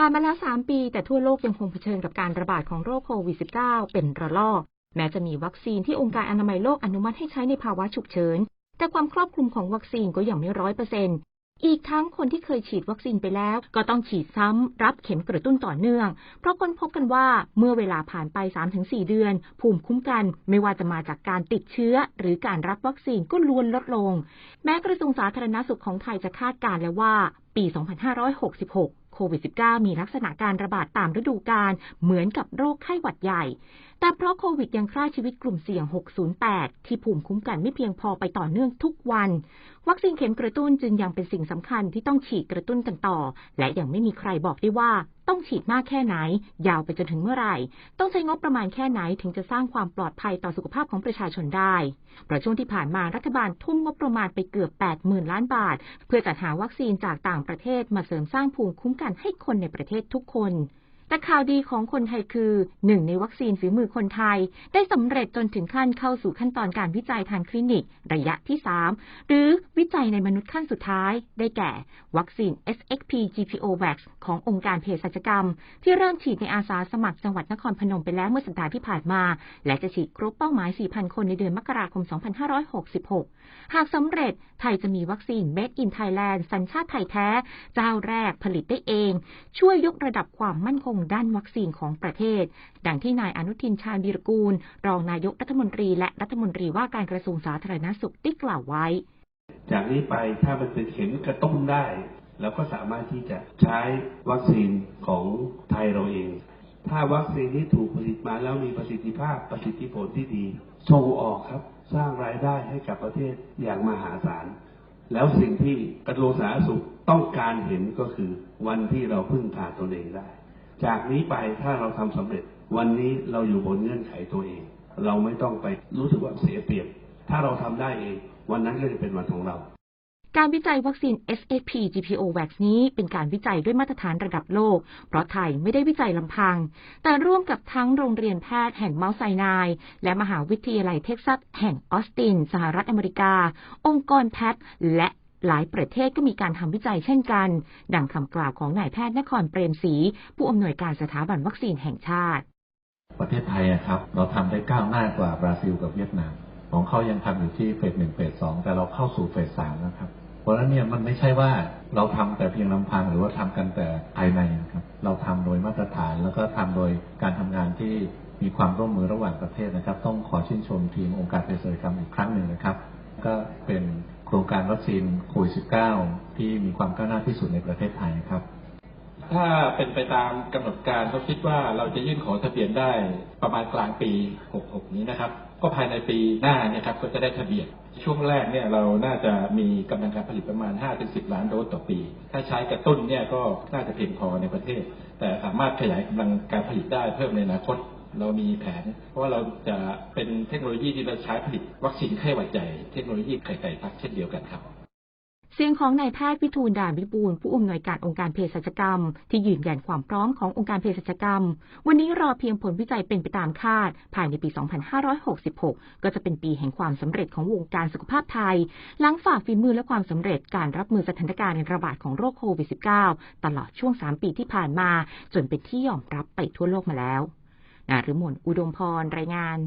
ผ่านมาแล้ว 3 ปี แต่ทั่วโลกยังคงเผชิญกับการระบาดของโรคโควิด -19 เป็นระลอก แม้จะมีวัคซีนที่องค์การอนามัยโลกอนุมัติให้ใช้ในภาวะฉุกเฉิน แต่ความครอบคลุมของวัคซีนก็ยังไม่ร้อยเปอร์เซ็นต์อีกทั้งคนที่เคยฉีดวัคซีนไปแล้ว ก็ต้องฉีดซ้ำ รับเข็มกระตุ้นต่อเนื่อง เพราะคนพบกันว่าเมื่อเวลาผ่านไป 3-4 เดือน ภูมิคุ้มกัน ไม่ว่าจะมาจากการติดเชื้อ หรือการรับวัคซีนก็ล้วนลดลง แม้กระทรวงสาธารณสุขของไทยจะคาดการณ์แล้วว่า ปี 2566 ควิด -19 มีลักษณะการระบาดตามฤดูกาลเหมือนกับโรคไข้หวัดใหญ่ แต่เพราะโควิดยังฆ่าชีวิตกลุ่มเสี่ยง 608 ที่ภูมิคุ้มกันไม่เพียงพอไปต่อเนื่องทุกวัน วัคซีนเข็มกระตุ้นจึงยังเป็นสิ่งสำคัญที่ต้องฉีดกระตุ้นกันต่อ และยังไม่มีใครบอกได้ว่า ต้องฉีดมากแค่ไหน ยาวไปจนถึงเมื่อไหร่ ต้องใช้งบประมาณแค่ไหนถึงจะสร้างความปลอดภัยต่อสุขภาพของประชาชนได้เพราะช่วงที่ผ่านมารัฐบาลทุ่มงบประมาณไปเกือบ 80,000 ล้านบาท เพื่อจัดหาวัคซีนจากต่างประเทศมาเสริมสร้างภูมิคุ้มกันให้คนในประเทศทุกคน แต่ข่าวดีของคนไทยคือหนึ่งในวัคซีนฝีมือคนไทย ได้สำเร็จจนถึงขั้นเข้าสู่ขั้นตอนการวิจัยทางคลินิก ระยะที่ 3 หรือวิจัยในมนุษย์ขั้นสุดท้าย ได้แก่ วัคซีน SXP GPO Vax ขององค์การเภสัชกรรม ที่เริ่มฉีดในอาสาสมัครจังหวัดนครพนมไปแล้วเมื่อสัปดาห์ที่ผ่านมา และจะฉีดครบเป้าหมาย 4,000 คนในเดือนมกราคม 2566 หากสำเร็จไทยจะมีวัคซีน Made in Thailand สัญชาติไทยแท้ เจ้าแรกผลิตได้เอง ช่วยยกระดับความมั่นคงด้านวัคซีนของประเทศ ดังที่นายอนุทินชาญวีรกูล รองนายกรัฐมนตรี และรัฐมนตรีว่าการกระทรวงสาธารณสุขได้กล่าวไว้ จากนี้ไปถ้ามันเป็นเข็มกระตุ้นได้เราก็สามารถที่จะใช้วัคซีนของไทยเราเอง ถ้าวัคซีนที่ถูกผลิตมาแล้วมีประสิทธิภาพประสิทธิผลที่ดี ส่งออกครับ สร้างรายได้ให้กับประเทศอย่างมหาศาล แล้วสิ่งที่กระทรวงสาธารณสุขต้องการเห็นก็คือวันที่เราพึ่งพาตนเองได้ จากนี้ไปถ้าเราทำสำเร็จ วันนี้เราอยู่บนเงื่อนไขตัวเอง เราไม่ต้องไปรู้สึกว่าเสียเปรียบ ถ้าเราทำได้เอง วันนั้นก็จะเป็นวันของเรา การวิจัยวัคซีน SAP GPO Vax นี้เป็นการวิจัยด้วยมาตรฐานระดับโลก เพราะไทยไม่ได้วิจัยลำพัง แต่ร่วมกับทั้งโรงเรียนแพทย์แห่งเมาส์ไซนาย และมหาวิทยาลัยเท็กซัสแห่งออสติน สหรัฐอเมริกา องค์กรแพทย์และ หลายประเทศก็มีการทำวิจัยเช่นกัน ดังคำกล่าวของนายแพทย์นครเปรมศรีผู้อำนวยการสถาบันวัคซีนแห่งชาติ ประเทศไทยอะครับ เราทำได้ก้าวหน้ากว่าบราซิลกับเวียดนาม ของเขายังทำอยู่ที่เฟสหนึ่งเฟสสองแต่เราเข้าสู่เฟสสามนะครับเพราะฉะนั้นเนี่ยมันไม่ใช่ว่าเราทำแต่เพียงลำพังหรือว่าทำกันแต่ภายในนะครับ เราทำโดยมาตรฐานแล้วก็ทำโดยการทำงานที่มีความร่วมมือระหว่างประเทศนะครับ ต้องขอชื่นชมทีมองค์การเภสัชกรรมอีกครั้งหนึ่งนะครับ ก็เป็น การวัคซีนโควิด -19 ที่มีความก้าวหน้าที่สุดในประเทศไทยครับ ถ้าเป็นไปตามกำหนดการก็คิดว่าเราจะยื่นขอทะเบียนได้ประมาณกลางปี 66 นี้นะครับ ก็ภายในปีหน้าเนี่ยครับก็จะได้ทะเบียน ช่วงแรกเนี่ยเราน่าจะมีกำลังการผลิตประมาณ 5-10 ล้านโดสต่อปี ถ้าใช้กระตุ้นเนี่ยก็น่าจะเพียงพอในประเทศ แต่สามารถขยายกำลังการผลิตได้เพิ่มในอนาคต เรามีแผนเพราะว่าเราจะเป็นเทคโนโลยีที่เราใช้ผลิตวัคซีนไข้หวัดใหญ่เทคโนโลยีไข่ไก่ฟักเช่นเดียวกันครับเสียงของนายแพทย์วิทูลด่านวิบูลผู้อำนวยการองค์การเภสัชกรรม ที่ยืนยันความพร้อมขององค์การเภสัชกรรม วันนี้รอเพียงผลวิจัยเป็นไปตามคาด ภายในปี 2566 ก็จะเป็นปีแห่งความสำเร็จของวงการสุขภาพไทย หลังฝ่าฝีมือและความสำเร็จการรับมือสถานการณ์ระบาดของโรคโควิด -19 ตลอดช่วง 3 ปีที่ผ่านมา จนเป็นที่ยอมรับไปทั่วโลกมาแล้ว นาฤมลอุดมพรรายงาน